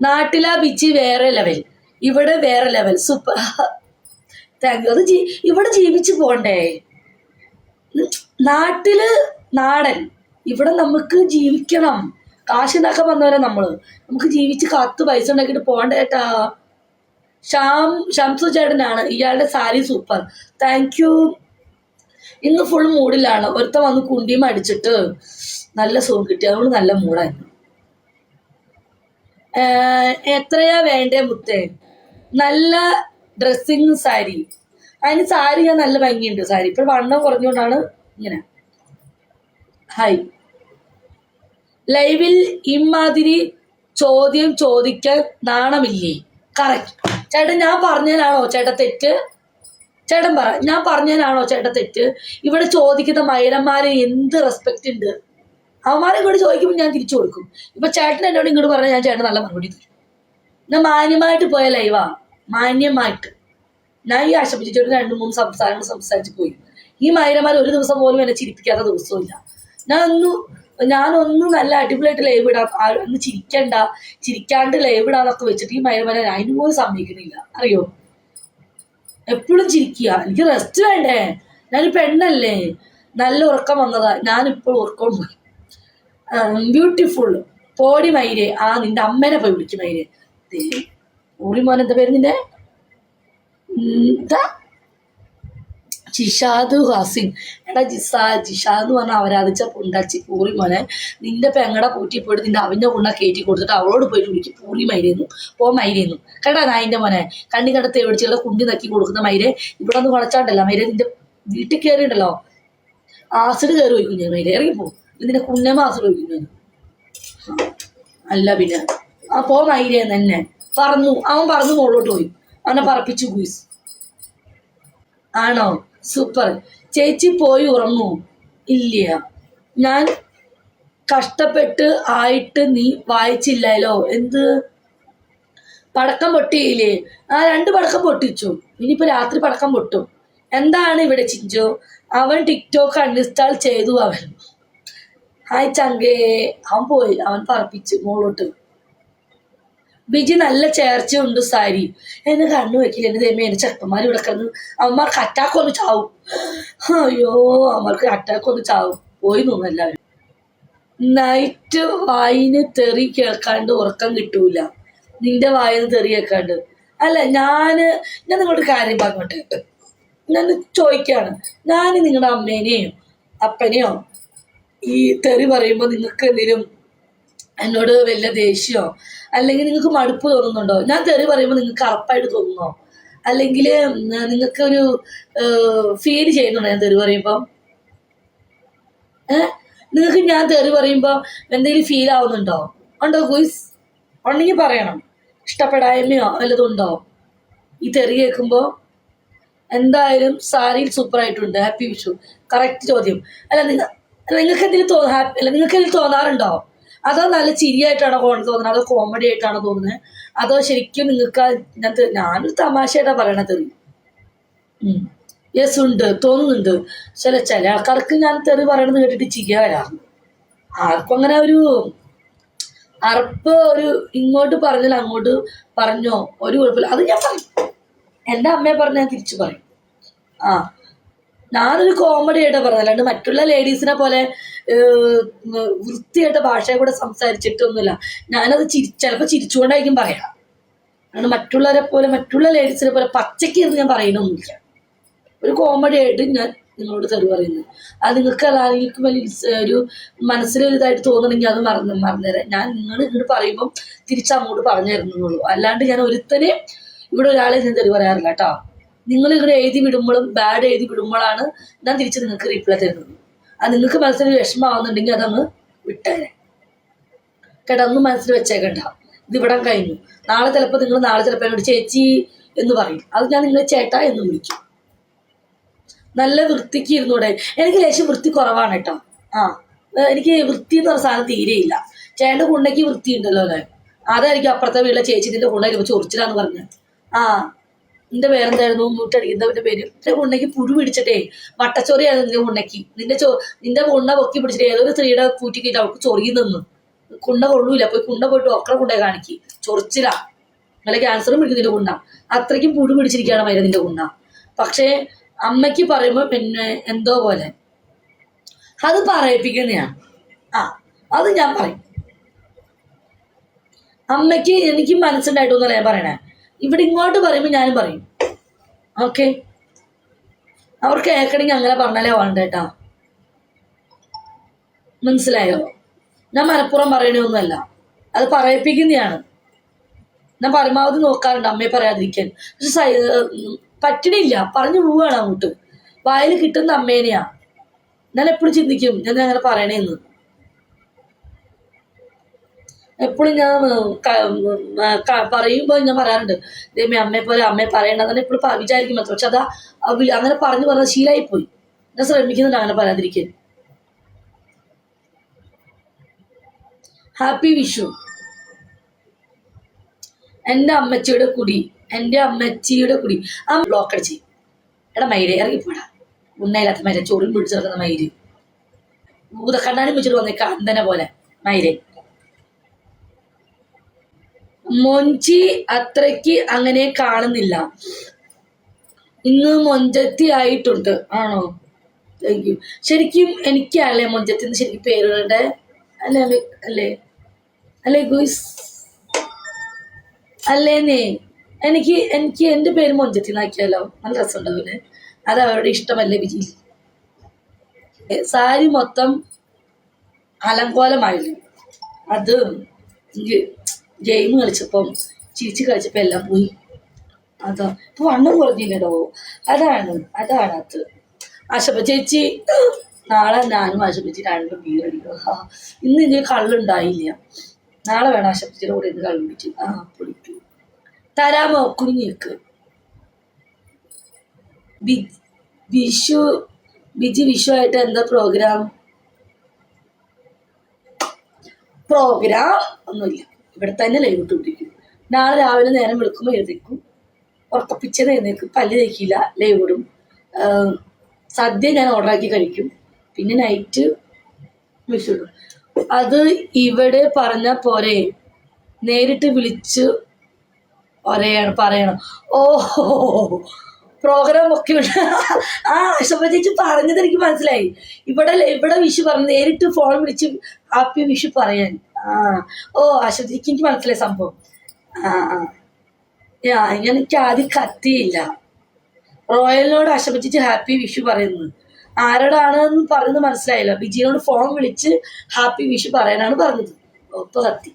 നാട്ടിലാ ബിച്ചി വേറെ ലെവൽ ഇവിടെ വേറെ ലെവൽ സൂപ്പർ. താങ്ക് യു അത് ജീ ഇവിടെ ജീവിച്ചു പോണ്ടേ? നാട്ടിൽ നാടൻ. ഇവിടെ നമുക്ക് ജീവിക്കണം. കാശുണ്ടാക്കാൻ വന്നവരെ നമ്മൾ. നമുക്ക് ജീവിച്ച് കത്ത് പൈസ ഉണ്ടാക്കിയിട്ട് പോകണ്ട ചേട്ടാ ഷാം ഷംസു ചേട്ടനാണ്. ഇയാളുടെ സാരി സൂപ്പർ. താങ്ക് യു ഇന്ന് ഫുൾ മൂഡിലാണ് ഒരുത്തം വന്ന് കുണ്ടിയും അടിച്ചിട്ട് നല്ല സുഖം കിട്ടി. അതുകൊണ്ട് നല്ല മൂടായിരുന്നു ഏഹ് എത്രയാ വേണ്ടേ മുത്തേ? നല്ല ഡ്രസ്സിങ് സാരി അതിന് സാരി ഞാൻ നല്ല ഭംഗിയുണ്ട് സാരി ഇപ്പൊ വണ്ണം കുറഞ്ഞുകൊണ്ടാണ് ഇങ്ങനെ. ഹായ് ലൈവിൽ ഇമാതിരി ചോദ്യം ചോദിക്കാൻ നാണമില്ലേ? കറക്റ്റ് ചേട്ടൻ ഞാൻ പറഞ്ഞതിനാണോ ചേട്ടാ തെറ്റ്? ചേട്ടൻ പറ ഞാൻ പറഞ്ഞതിനാണോ ചേട്ടാ തെറ്റ്? ഇവിടെ ചോദിക്കുന്ന മൈലന്മാരെ എന്ത് റെസ്പെക്റ്റ് ഉണ്ട്? അവന്മാരെ ഇങ്ങോട്ട് ചോദിക്കുമ്പോൾ ഞാൻ തിരിച്ചു കൊടുക്കും. ഇപ്പൊ ചേട്ടൻ എന്നോട് ഇങ്ങോട്ട് പറഞ്ഞാൽ ഞാൻ ചേട്ടൻ നല്ല മറുപടി തരും. ഞാൻ മാന്യമായിട്ട് പോയ ലൈവാ മാന്യമായിട്ട്. ഞാൻ ഈ ആശപ്പിച്ചിട്ട് രണ്ട് മൂന്ന് സംസാരങ്ങൾ സംസാരിച്ച് പോയി. ഈ മൈരമാർ ഒരു ദിവസം പോലും എന്നെ ചിരിപ്പിക്കാത്ത ദിവസമില്ല ഞാൻ ഒന്നും ഞാനൊന്നും നല്ല അടിപൊളിയായിട്ട് ലൈവ് ഇടാം. ഒന്ന് ചിരിക്കണ്ട. ചിരിക്കാണ്ട് ലൈവ് ഇടാന്നൊക്കെ വെച്ചിട്ട് ഈ മൈലന്മാരെ അതിന് പോലും സമ്മതിക്കുന്നില്ല. അറിയോ? എപ്പോഴും ചിരിക്കുക. എനിക്ക് റെസ്റ്റ് വേണ്ടേ? ഞാൻ പെണ്ണല്ലേ നല്ല ഉറക്കം വന്നതാ. ഞാനിപ്പോൾ ഉറക്കം പോയി ബ്യൂട്ടിഫുൾ പോടി മൈര് ആ നിന്റെ അമ്മേനെ പോയി വിളിക്കും മൈര് ഊറി മോൻ എന്താ പേര് നിന്റെ? എന്താ? ജിഷാദ് ഹാസിൻ. എടാ ജിസാ ജിഷാദ് എന്ന് പറഞ്ഞാൽ അവരാധിച്ച പുണ്ടാച്ചി പൂറി മോനെ. നിന്റെ പെങ്ങട പോയിട്ട് നിന്റെ അവന്റെ പുണ്ണ കയറ്റി കൊടുത്തിട്ട് അവളോട് പോയിട്ട് വിളിക്കും. പൂറി മൈരേന്നു പോ മൈരേന്നു കേട്ടാ നായിന്റെ മോനെ? കണ്ണി കടത്തെ മേടിച്ചുള്ള കുണ്ടി നക്കി കൊടുക്കുന്ന മൈരെ ഇവിടെ ഒന്ന് കുളച്ചാണ്ടല്ലോ മൈരെ നിന്റെ വീട്ടിൽ കയറിയുണ്ടല്ലോ ആസിഡ് കയറി വയ്ക്കും ഞാൻ മൈരെ ഇറങ്ങിപ്പോ. ഇതിന്റെ വയ്ക്കും ഞാൻ അല്ല പിന്നെ. ആ പോ തന്നെ. പറന്നു അവൻ പറന്നു മുകളിലോട്ട് പോയി. അവനെ പറപ്പിച്ചു ഗുയിസ് ആണോ? സൂപ്പർ ചേച്ചി പോയി ഉറങ്ങൂ. ഇല്ല. ഞാൻ കഷ്ടപ്പെട്ട് ആയിട്ട് നീ വായിച്ചില്ലല്ലോ. എന്ത്? പടക്കം പൊട്ടിയില്ലേ? ആ രണ്ട് പടക്കം പൊട്ടിച്ചു. ഇനിയിപ്പോ രാത്രി പടക്കം പൊട്ടും. എന്താണ് ഇവിടെ ചിഞ്ചു? അവൻ ടിക്ടോക്ക് അൺഇൻസ്റ്റാൾ ചെയ്തു അവൻ. ഹായ് ചങ്കേ. അവൻ പോയി. അവൻ പറപ്പിച്ചു മോളോട്ട്. ബിജി നല്ല ചേർച്ചയുണ്ട് സാരി. എന്നെ കണ്ണു വെക്കില്ല. എന്റെ ദൈവം എന്റെ ചെറുപ്പന്മാർ ഇവിടെ കിടന്ന് അവന്മാർക്ക് അറ്റാക്ക് ഒന്ന് ചാവും. അയ്യോ അവന്മാർക്ക് അറ്റാക്ക് ഒന്ന് ചാവും. പോയി തോന്നുന്നു എല്ലാവരും. നൈറ്റ് വായിന് തെറി കേൾക്കാണ്ട് ഉറക്കം കിട്ടൂല. നിന്റെ വായിന്ന് തെറി കേൾക്കാണ്ട്. അല്ല ഞാൻ ഞാൻ നിങ്ങളുടെ കാര്യം പറഞ്ഞോട്ടെ. ഞാൻ ചോദിക്കാണ്. ഞാൻ നിങ്ങളുടെ അമ്മേനെയോ അപ്പനെയോ ഈ തെറി പറയുമ്പോൾ നിങ്ങൾക്ക് എന്തെങ്കിലും എന്നോട് വല്ല ദേഷ്യമോ അല്ലെങ്കിൽ നിങ്ങൾക്ക് മടുപ്പ് തോന്നുന്നുണ്ടോ? ഞാൻ തെറി പറയുമ്പോൾ നിങ്ങൾക്ക് അറപ്പായിട്ട് തോന്നുന്നോ? അല്ലെങ്കിൽ നിങ്ങൾക്ക് ഒരു ഫീൽ ചെയ്യുന്നുണ്ടോ ഞാൻ തെറി പറയുമ്പോൾ ഏഹ് നിങ്ങൾക്ക് ഞാൻ തെറി പറയുമ്പോൾ എന്തെങ്കിലും ഫീൽ ആവുന്നുണ്ടോ? ഉണ്ടോ ഗുയിസ്? ഉണ്ടെങ്കിൽ പറയണം. ഇഷ്ടപ്പെടായ്മയോ വല്ലതും ഉണ്ടോ? ഈ തെറി കേൾക്കുമ്പോൾ എന്തായാലും സാരിയിൽ സൂപ്പറായിട്ടുണ്ട് ഹാപ്പി വിഷു. കറക്റ്റ് ചോദ്യം. അല്ല നിങ്ങൾ നിങ്ങൾക്ക് എന്തെങ്കിലും തോന്നാ നിങ്ങൾക്ക് എന്തെങ്കിലും തോന്നാറുണ്ടോ? അതോ നല്ല ചിരിയായിട്ടാണോ തോന്നുന്നത്? അതോ കോമഡി ആയിട്ടാണോ തോന്നുന്നത്? അതോ ശരിക്കും നിങ്ങൾക്ക് ഞാൻ ഞാനൊരു തമാശയായിട്ടാണ് പറയണത്. യെസ് ഉണ്ട്. തോന്നുന്നുണ്ട്. ചില ചില ആൾക്കാർക്ക് ഞാൻ തെറി പറയണത് കേട്ടിട്ട് ചിരിയ വരാറുണ്ട് ആർക്കും അങ്ങനെ ഒരു അറപ്പ് ഒരു ഇങ്ങോട്ട് പറഞ്ഞാൽ അങ്ങോട്ട് പറഞ്ഞോ. ഒരു കുഴപ്പമില്ല. അത് ഞാൻ പറയും എന്റെ അമ്മയെ പറഞ്ഞ് ഞാൻ തിരിച്ചു പറയും. ആ. ഞാനൊരു കോമഡി ആയിട്ട് പറഞ്ഞത്. അല്ലാണ്ട് മറ്റുള്ള ലേഡീസിനെ പോലെ വൃത്തിയായിട്ട് ഭാഷയെ കൂടെ സംസാരിച്ചിട്ടൊന്നുമില്ല. ഞാനത് ചിരി ചിലപ്പോൾ ചിരിച്ചുകൊണ്ടായിരിക്കും പറയാം. അല്ലാണ്ട് മറ്റുള്ളവരെ പോലെ മറ്റുള്ള ലേഡീസിനെ പോലെ പച്ചയ്ക്ക് ഇരുന്ന് ഞാൻ പറയണമൊന്നുമില്ല ഒരു കോമഡി ആയിട്ട് ഞാൻ നിങ്ങളോട് തെറി പറയുന്നത്. അത് നിങ്ങൾക്ക് ആരെങ്കിലും വലിയ ഒരു മനസ്സിലൊരു ഇതായിട്ട് തോന്നണമെങ്കിൽ അത് മറന്ന് മറന്നുതരാം ഞാൻ നിങ്ങൾ ഇങ്ങോട്ട് പറയുമ്പം തിരിച്ച് അങ്ങോട്ട് പറഞ്ഞു തരുന്നുള്ളൂ അല്ലാണ്ട് ഞാൻ ഒരുത്തനെ ഇവിടെ ഒരാളെ ഞാൻ തെറി പറയാറില്ല കേട്ടോ. നിങ്ങൾ ഇവിടെ എഴുതി വിടുമ്പോഴും ബാഡ് എഴുതി വിടുമ്പോഴാണ് ഞാൻ തിരിച്ച് നിങ്ങൾക്ക് റിപ്ലൈ തരുന്നത്. അത് നിങ്ങൾക്ക് മനസ്സിൽ വിഷമമാവുന്നുണ്ടെങ്കിൽ അതങ്ങ് വിട്ടേരെ. കേട്ടോ അന്ന് മനസ്സിൽ വെച്ചേക്കണ്ട. ഇത് ഇവിടെ കഴിഞ്ഞു. നാളെ ചിലപ്പോൾ നിങ്ങൾ നാളെ ചിലപ്പോൾ എന്നോട് ചേച്ചി എന്ന് പറയും. അത് ഞാൻ നിങ്ങളെ ചേട്ടാ എന്ന് വിളിക്കും. നല്ല വൃത്തിക്ക് ഇരുന്നൂടെ. എനിക്ക് ലേശം വൃത്തി കുറവാണ് കേട്ടോ. ആ എനിക്ക് വൃത്തി എന്ന് പറഞ്ഞ സാധനം തീരെയില്ല ചേട്ടന്റെ കുണ്ടയ്ക്ക് വൃത്തി ഉണ്ടല്ലോ അല്ലേ? അതായിരിക്കും അപ്പുറത്തെ വീട്ടിലെ ചേച്ചി നിന്റെ കുണ്ണയ്ക്ക് ചൊറിച്ചിലാന്ന് പറഞ്ഞത്. ആ നിന്റെ പേരെന്തായിരുന്നു? നൂറ്റടിക്കുന്നവന്റെ പേര്? നിന്റെ ഉണ്ണയ്ക്ക് പുഴു പിടിച്ചിട്ടേ വട്ടച്ചൊറിയാണ് നിന്റെ ഉണ്ണയ്ക്ക് നിന്റെ ചോ നിന്റെ ഉണ്ണ പൊക്കി പിടിച്ചിട്ട് ഏതൊരു സ്ത്രീയുടെ പൂറ്റിക്കിട്ട് അവൾക്ക് ചൊറിയുന്നെന്ന് കുണ്ട കൊള്ളൂല. പോയി കുണ്ട പോയിട്ട് ഒക്കെ കൊണ്ടേ കാണിക്ക്. ചൊറിച്ചിലാ. നല്ല ക്യാൻസറും പിടിക്കും നിന്റെ കുണ്ണ അത്രയ്ക്കും പുഴു പിടിച്ചിരിക്കുകയാണ് മരുന്നിന്റെ കുണ്ണ പക്ഷേ അമ്മയ്ക്ക് പറയുമ്പോൾ പിന്നെ എന്തോ പോലെ. അത് പറയിപ്പിക്കുന്നതാണ് ആ അത് ഞാൻ പറയും. അമ്മയ്ക്ക് എനിക്ക് മനസ്സുണ്ടായിട്ടൊന്നല്ല ഞാൻ പറയണേ. ഇവിടെ ഇങ്ങോട്ട് പറയുമ്പോൾ ഞാനും പറയും. ഓക്കെ അവർക്ക് കേൾക്കണമെങ്കിൽ അങ്ങനെ പറഞ്ഞാലേ വേണ്ട മനസ്സിലായോ? ഞാൻ മലപ്പുറം പറയണൊന്നുമല്ല അത് പറയിപ്പിക്കുന്നതാണ് ഞാൻ പരമാവധി നോക്കാറുണ്ട് അമ്മയെ പറയാതിരിക്കാൻ. പക്ഷെ സൈ- പറ്റണില്ല. പറഞ്ഞു പോവുകയാണ് അങ്ങോട്ട്. വായിൽ കിട്ടുന്ന അമ്മേനെയാ. ഞാൻ എപ്പോഴും ചിന്തിക്കും ഞാൻ അങ്ങനെ പറയണേന്ന്. എപ്പോഴും ഞാൻ പറയുമ്പോൾ ഞാൻ പറയാറുണ്ട് ദൈവമേ അമ്മയെ പോലെ അമ്മയെ പറയണ്ടെന്ന് എപ്പോഴും വിചാരിക്കും മാത്രം പക്ഷെ അതാ അങ്ങനെ പറഞ്ഞു പറഞ്ഞ ശീലായി പോയി ഞാൻ ശ്രമിക്കുന്നുണ്ട് അങ്ങനെ പറയാതിരിക്കാൻ. ഹാപ്പി വിഷു. എന്റെ അമ്മച്ചിയുടെ കുടി എന്റെ അമ്മച്ചിയുടെ കുടി. ആ ബ്ലോക്ക് അടിച്ച്. എടാ മയിലെ ഇറങ്ങിപ്പോടാ. ഉണ്ണയില്ലാത്ത മൈര ചോറും പിടിച്ചിറക്കുന്ന മയിൽ. ഭൂതക്കണ്ണാനും വെച്ചിട്ട് വന്നേക്കാം അന്തനെ പോലെ. മയിൽ. മൊഞ്ചി അത്രയ്ക്ക് അങ്ങനെ കാണുന്നില്ല. ഇന്ന് മൊഞ്ചത്തി ആയിട്ടുണ്ട്. ആണോ? താങ്ക് യു ശരിക്കും എനിക്കല്ലേ മൊഞ്ചത്തി എന്ന് ശരിക്കും പേരുകളുടെ? അല്ലേ അല്ലേ അല്ലേ? ഗുയിസ്? അല്ലേന്നേ? എനിക്ക് എനിക്ക് എന്റെ പേര് മൊഞ്ചത്തി എന്നാക്കിയാലോ നല്ല രസമുണ്ടാവില്ലേ അത് അവരുടെ ഇഷ്ടമല്ലേ വിജി? സാരി മൊത്തം അലങ്കോലമായിരുന്നു. അത് ഗെയിം കളിച്ചപ്പം ചിരിച്ച് കളിച്ചപ്പോൾ എല്ലാം പോയി. അതാ. ഇപ്പൊ വണ്ണം കുറഞ്ഞില്ലടോ. അതാണ് അതാണ് അത്. ആശപ്പ ചേച്ചി നാളെ ഞാനും ആശപ്പ ചേച്ചി രണ്ടും ബീർ അടിക്കും. ഇന്ന് ഇതിന് കള്ളുണ്ടായില്ല. നാളെ വേണം ആശപ്പ കൂടെ ഇന്ന് കള്ളു പിടിച്ചു ആ പൊളിക്കും. തരാമോ? കുഞ്ഞിക്ക് വിഷു ബിജി വിഷു ആയിട്ട് എന്താ പ്രോഗ്രാം പ്രോഗ്രാം ഒന്നുമില്ല. ഇവിടെ തന്നെ ലൈവ് ഇട്ടുകൊണ്ടിരിക്കും നാളെ രാവിലെ നേരം വെളുക്കുമ്പോൾ എഴുന്നേക്കും ഉറക്കപ്പിച്ചത് എഴുന്നേക്കും പല്ല് തേക്കില്ല ലൈവ് ഇടും. സദ്യ ഞാൻ ഓർഡറാക്കി കഴിക്കും. പിന്നെ നൈറ്റ് വിളിച്ചിടും അത് ഇവിടെ പറഞ്ഞ പോലെ നേരിട്ട് വിളിച്ച് പറയണം പറയണം. ഓഹോ പ്രോഗ്രാം ഒക്കെ ഉണ്ട്. ആ ചേച്ചി പറഞ്ഞത് എനിക്ക് മനസ്സിലായി. ഇവിടെ ഇവിടെ വിഷു പറഞ്ഞു നേരിട്ട് ഫോൺ വിളിച്ച് ഹാപ്പി വിഷു പറയാൻ. ആ ഓ അശ്വതിക്ക് എനിക്ക് മനസ്സിലായി സംഭവം. ആ ആ. യാ, എനിക്ക് ആദ്യം കത്തിയില്ല. റോയലിനോട് അശപിച്ചിട്ട് ഹാപ്പി വിഷു പറയുന്നത്. ആരോടാണെന്ന് പറയുന്നത് മനസ്സിലായില്ല. ബിജിനോട് ഫോൺ വിളിച്ച് ഹാപ്പി വിഷു പറയാനാണ് പറഞ്ഞത്. ഒപ്പം കത്തി.